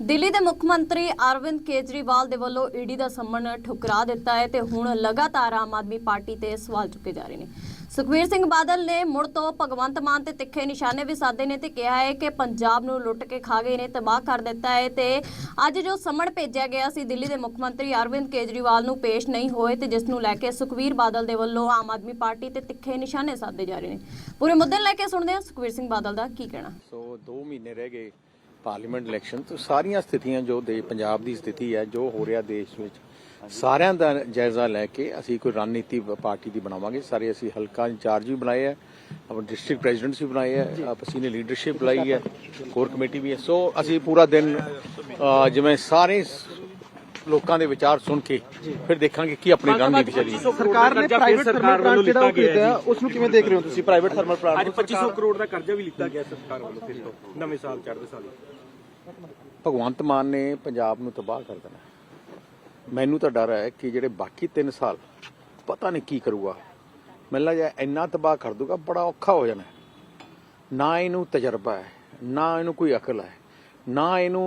ਦਿੱਲੀ ਦੇ ਮੁੱਖ ਮੰਤਰੀ ਅਰਵਿੰਦ ਕੇਜਰੀਵਾਲ ਦੇ ਵੱਲੋਂ ਈਡੀ ਦਾ ਸੰਮਨ ਠੁਕਰਾ ਦਿੱਤਾ ਹੈ ਤੇ ਹੁਣ ਲਗਾਤਾਰ ਆਮ ਆਦਮੀ ਪਾਰਟੀ ਤੇ ਸਵਾਲ ਚੁੱਕੇ ਜਾ ਰਹੇ ਨੇ। ਸੁਖਬੀਰ ਸਿੰਘ ਬਾਦਲ ਨੇ ਮੁੜ ਤੋਂ ਭਗਵੰਤ ਮਾਨ ਤੇ ਤਿੱਖੇ ਨਿਸ਼ਾਨੇ ਵੀ ਸਾਧੇ ਨੇ ਤੇ ਕਿਹਾ ਹੈ ਕਿ ਪੰਜਾਬ ਨੂੰ ਲੁੱਟ ਕੇ ਖਾ ਗਏ ਨੇ, ਤਬਾਹ ਕਰ ਦਿੱਤਾ ਹੈ ਤੇ ਅੱਜ ਜੋ ਸੰਮਨ ਭੇਜਿਆ ਗਿਆ ਸੀ, ਦਿੱਲੀ ਦੇ ਮੁੱਖ ਮੰਤਰੀ ਅਰਵਿੰਦ ਕੇਜਰੀਵਾਲ ਨੂੰ ਪੇਸ਼ ਨਹੀਂ ਹੋਏ ਤੇ ਜਿਸ ਨੂੰ ਲੈ ਕੇ ਸੁਖਬੀਰ ਬਾਦਲ ਦੇ ਵੱਲੋਂ ਆਮ ਆਦਮੀ ਪਾਰਟੀ ਤੇ ਤਿੱਖੇ ਨਿਸ਼ਾਨੇ ਸਾਧੇ ਜਾ ਰਹੇ ਨੇ। ਪੂਰੇ ਮੁੱਦੇ ਲੈ ਕੇ ਸੁਣਦੇ ਹਾਂ ਸੁਖਬੀਰ ਸਿੰਘ ਬਾਦਲ ਦਾ ਕੀ ਕਹਿਣਾ। ਸੋ 2 ਮਹੀਨੇ ਰਹਿ ਗਏ ਪਾਰਲੀਮੈਂਟ ਇਲੈਕਸ਼ਨ ਤੋਂ ਸਾਰੀਆਂ ਸਥਿਤੀਆਂ ਜੋ ਦੇ ਪੰਜਾਬ ਦੀ ਸਥਿਤੀ ਹੈ ਜੋ ਹੋ ਰਿਹਾ ਦੇਸ਼ ਵਿੱਚ ਸਾਰਿਆਂ ਦਾ ਜਾਇਜ਼ਾ ਲੈ ਕੇ ਅਸੀਂ ਕੋਈ ਰਣਨੀਤੀ ਪਾਰਟੀ ਦੀ ਬਣਾਵਾਂਗੇ। ਸਾਰੇ ਅਸੀਂ ਹਲਕਾ ਇੰਚਾਰਜ ਵੀ ਬਣਾਏ ਹੈ ਆਪਣੇ ਡਿਸਟ੍ਰਿਕਟ ਪ੍ਰੈਜ਼ੀਡੈਂਟਸ ਵੀ ਬਣਾਏ ਹੈ ਆਪ ਅਸੀਂ ਨੇ ਲੀਡਰਸ਼ਿਪ ਬੁਲਾਈ ਹੈ ਕੋਰ ਕਮੇਟੀ ਵੀ ਹੈ। ਸੋ ਅਸੀਂ ਪੂਰਾ ਦਿਨ ਜਿਵੇਂ ਸਾਰੇ ਲੋਕਾਂ ਦੇ ਵਿਚਾਰ ਸੁਣ ਕੇ ਫਿਰ ਦੇਖਾਂਗੇ ਕੀ ਆਪਣੀ ਰਣਨੀਤੀ ਚੱਲੀ ਸਰਕਾਰ ਨੇ ਪ੍ਰਾਈਵੇਟ ਥਰਮਲ ਪਲਾਂਟ ਜਿਹੜਾ ਉਹ ਕੀਤਾ ਉਸ ਨੂੰ ਕਿਵੇਂ ਦੇਖ ਰਹੇ ਹੋ ਤੁਸੀਂ? ਪ੍ਰਾਈਵੇਟ ਥਰਮਲ ਪਲਾਂਟ ਅੱਜ 2500 ਕਰੋੜ ਦਾ ਕਰਜ਼ਾ ਵੀ ਲਿੱਤਾ ਗਿਆ ਸਰਕਾਰ ਵੱਲੋਂ ਫਿਰ ਤੋਂ ਨਵੇਂ ਸਾਲ ਚੜ੍ਹਦੇ ਸਾਲ ਭਗਵੰਤ ਮਾਨ ਨੇ ਪੰਜਾਬ ਨੂੰ ਤਬਾਹ ਕਰ ਦੇਣਾ ਮੈਨੂੰ ਤਾਂ ਡਰ ਹੈ ਕਿ ਜਿਹੜੇ ਬਾਕੀ 3 ਸਾਲ ਪਤਾ ਨਹੀਂ ਕੀ ਕਰੂਗਾ। ਮੈਨੂੰ ਲੱਗਦਾ ਇੰਨਾ ਤਬਾਹ ਕਰ ਦੂਗਾ ਬੜਾ ਔਖਾ ਹੋ ਜਾਣਾ ਨਾ ਇਹਨੂੰ ਤਜਰਬਾ ਹੈ ਨਾ ਇਹਨੂੰ ਕੋਈ ਅਕਲ ਹੈ ਨਾ ਇਹਨੂੰ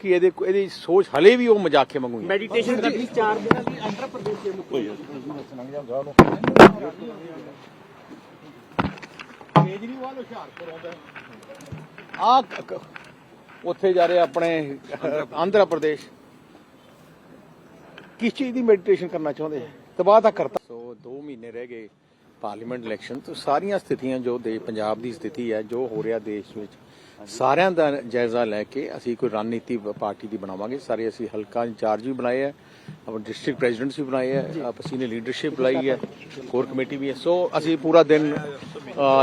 ਕਿ ਇਹਦੇ ਇਹਦੀ ਸੋਚ ਹਲੇ ਵੀ ਉਹ ਮਜ਼ਾਕੀਆ ਵਾਂਗੂ ਹੀ ਮੈਡੀਟੇਸ਼ਨ ਲਈ 4 ਦਿਨਾਂ ਦੀ ਆਂਧਰਾ ਪ੍ਰਦੇਸ਼ ਦੇ ਮੁੱਖ ਕੇਜਰੀਵਾਲ ਹੁਸ਼ਿਆਰਪੁਰ ਆਉਂਦਾ ਆ ਉੱਥੇ ਜਾ ਰਹੇ ਆਪਣੇ ਆਂਧਰਾ ਪ੍ਰਦੇਸ਼। ਕਿਸ ਚੀਜ਼ ਦੀ ਮੈਡੀਟੇਸ਼ਨ ਕਰਨਾ ਚਾਹੁੰਦੇ ਆ? ਤਬਾਹ ਤਾਂ ਕਰਤਾ। ਸੋ 2 ਮਹੀਨੇ ਰਹਿ ਗਏ ਪਾਰਲੀਮੈਂਟ ਇਲੈਕਸ਼ਨ ਤੋਂ। ਸਾਰੀਆਂ ਸਥਿਤੀਆਂ ਜੋ ਦੇ ਪੰਜਾਬ ਦੀ ਸਥਿਤੀ ਹੈ ਜੋ ਹੋ ਰਿਹਾ ਦੇਸ਼ ਵਿੱਚ ਸਾਰਿਆਂ ਦਾ ਜਾਇਜ਼ਾ ਲੈ ਕੇ ਅਸੀਂ ਕੋਈ ਰਣਨੀਤੀ ਪਾਰਟੀ ਦੀ ਬਣਾਵਾਂਗੇ। ਸਾਰੇ ਅਸੀਂ ਹਲਕਾ ਇੰਚਾਰਜ ਵੀ ਬਣਾਏ ਹੈ ਆਪਣੇ ਡਿਸਟ੍ਰਿਕਟ ਪ੍ਰੈਜ਼ੀਡੈਂਟਸ ਵੀ ਬਣਾਏ ਹੈ ਆਪ ਅਸੀਂ ਨੇ ਲੀਡਰਸ਼ਿਪ ਬੁਲਾਈ ਹੈ ਕੋਰ ਕਮੇਟੀ ਵੀ ਹੈ ਸੋ ਅਸੀਂ ਪੂਰਾ ਦਿਨ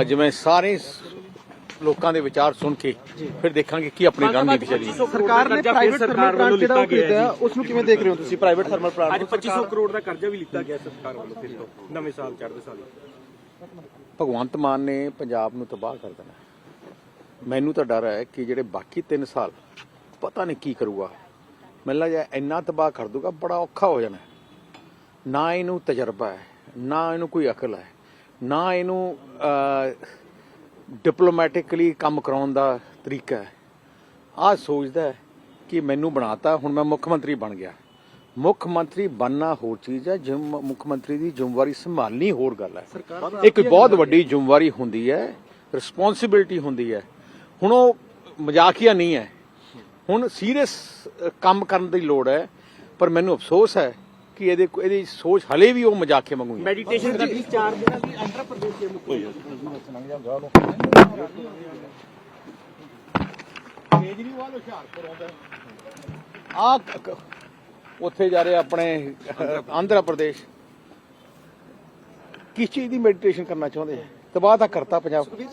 ਜਿਵੇਂ ਸਾਰੇ ਲੋਕਾਂ ਦੇ ਵਿਚਾਰ ਸੁਣ ਕੇ ਫਿਰ ਦੇਖਾਂਗੇ ਕੀ ਆਪਣੀ ਰਣਨੀਤੀ ਚੱਲੀ। ਸਰਕਾਰ ਨੇ ਪ੍ਰਾਈਵੇਟ ਥਰਮਲ ਪਲਾਂਟ ਜਿਹੜਾ ਉਹ ਕੀਤਾ ਉਸ ਨੂੰ ਕਿਵੇਂ ਦੇਖ ਰਹੇ ਹੋ ਤੁਸੀਂ? ਪ੍ਰਾਈਵੇਟ ਥਰਮਲ ਅੱਜ ਪਲਾਂਟ 2500 ਕਰੋੜ ਦਾ ਕਰਜ਼ਾ ਵੀ ਲਿੱਤਾ ਗਿਆ ਸਰਕਾਰ ਵੱਲੋਂ ਫਿਰ ਤੋਂ ਨਵੇਂ ਸਾਲ ਚੜ੍ਹਦੇ ਸਾਲ। ਭਗਵੰਤ ਮਾਨ ਨੇ ਪੰਜਾਬ ਨੂੰ ਤਬਾਹ ਕਰ ਦੇਣਾ। ਮੈਨੂੰ ਤਾਂ ਡਰ ਹੈ ਕਿ ਜਿਹੜੇ ਬਾਕੀ 3 ਸਾਲ ਪਤਾ ਨਹੀਂ ਕੀ ਕਰੂਗਾ। ਮੈਨੂੰ ਲੱਗਦਾ ਇੰਨਾ ਤਬਾਹ ਕਰ ਦੂਗਾ ਬੜਾ ਔਖਾ ਹੋ ਜਾਣਾ ਨਾ ਇਹਨੂੰ ਤਜਰਬਾ ਹੈ ਨਾ ਇਹਨੂੰ ਕੋਈ ਅਕਲ ਹੈ ਨਾ ਇਹਨੂੰ ਡਿਪਲੋਮੈਟਿਕਲੀ ਕੰਮ ਕਰਾਉਣ ਦਾ ਤਰੀਕਾ ਹੈ। ਆ ਸੋਚਦਾ ਹੈ ਕਿ ਮੈਨੂੰ ਬਣਾਤਾ ਹੁਣ ਮੈਂ ਮੁੱਖ ਮੰਤਰੀ ਬਣ ਗਿਆ। ਮੁੱਖ ਮੰਤਰੀ ਬਣਨਾ ਹੋਰ ਚੀਜ਼ ਹੈ ਜਿਮ ਮੁੱਖ ਮੰਤਰੀ ਦੀ ਜ਼ਿੰਮੇਵਾਰੀ ਸੰਭਾਲਣੀ ਹੋਰ ਗੱਲ ਹੈ। ਇਹ ਕੋਈ ਬਹੁਤ ਵੱਡੀ ਜ਼ਿੰਮੇਵਾਰੀ ਹੁੰਦੀ ਹੈ ਰਿਸਪੌਂਸਿਬਿਲਟੀ ਹੁੰਦੀ ਹੈ। ਹੁਣ ਉਹ ਮਜ਼ਾਕੀਆ ਨਹੀਂ ਹੈ। ਹੁਣ ਸੀਰੀਅਸ ਕੰਮ ਕਰਨ ਦੀ ਲੋੜ ਹੈ ਪਰ ਮੈਨੂੰ ਅਫਸੋਸ ਹੈ ਕਿ ਇਹਦੇ ਇਹਦੀ ਸੋਚ ਹਲੇ ਵੀ ਉਹ ਮਜ਼ਾਕੀਆ ਵਾਂਗੂ ਹੀ ਮੈਡੀਟੇਸ਼ਨ ਕਰਨ ਲਈ 4 ਦਿਨਾਂ ਦੀ ਆਂਧਰਾ ਪ੍ਰਦੇਸ਼ ਦੇ ਮੁੱਖ ਕੇਜਰੀਵਾਲ ਹੁਸ਼ਿਆਰਪੁਰ ਆਉਂਦਾ ਆ ਉੱਥੇ ਜਾ ਰਹੇ ਆਪਣੇ ਆਂਧਰਾ ਪ੍ਰਦੇਸ਼। ਕਿਸ ਚੀਜ਼ ਦੀ ਮੈਡੀਟੇਸ਼ਨ ਕਰਨਾ ਚਾਹੁੰਦੇ ਤਬਾਹ ਤਾਂ ਕਰਤਾ ਪੰਜਾਬ